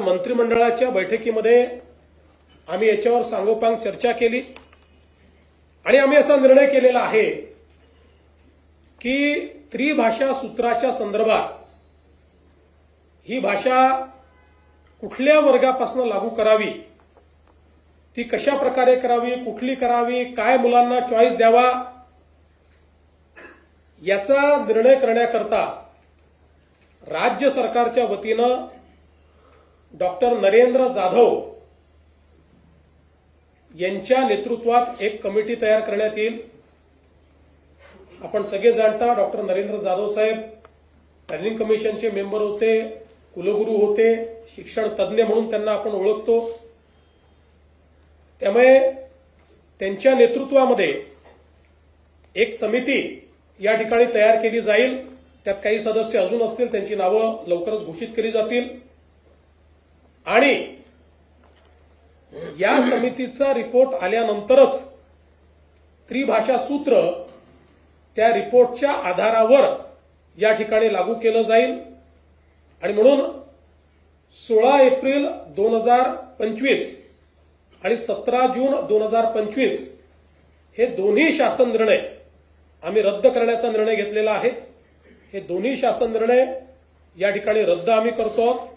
मंत्रिमंडळाच्या बैठकीमध्ये आम्ही याच्यावर सांगोपांग चर्चा केली. आणि आम्ही असा निर्णय केलेला आहे की त्रिभाषा सूत्राच्या संदर्भात ही भाषा कुठल्या वर्गापासून लागू करावी? ती कशा प्रकारे करावी? कुठली करावी? काय मुलांना चॉईस द्यावा? याचा निर्णय करण्याकरता राज्य सरकारच्या वतीनं डॉक्टर नरेंद्र जाधव यांच्या नेतृत्वात एक कमिटी तयार करण्यात येईल. आपण सगळे जाणता डॉक्टर नरेंद्र जाधव साहेब प्लॅनिंग कमिशनचे मेंबर होते कुलगुरू होते शिक्षण तज्ज्ञ म्हणून त्यांना आपण ओळखतो. त्यामुळे त्यांच्या नेतृत्वामध्ये एक समिती या ठिकाणी तयार केली जाईल. त्यात काही सदस्य अजून असतील त्यांची नावं लवकरच घोषित केली जातील. आणि या समितीचा रिपोर्ट आल्यानंतरच त्रिभाषा सूत्र त्या रिपोर्टच्या आधारावर या ठिकाणी लागू केलं जाईल. आणि म्हणून सोळा एप्रिल दोन हजार पंचवीस आणि सतरा जून दोन हजार पंचवीस हे दोन्ही शासन निर्णय आम्ही रद्द करण्याचा निर्णय घेतलेला आहे. हे दोन्ही शासन निर्णय या ठिकाणी रद्द आम्ही करतो. आहोत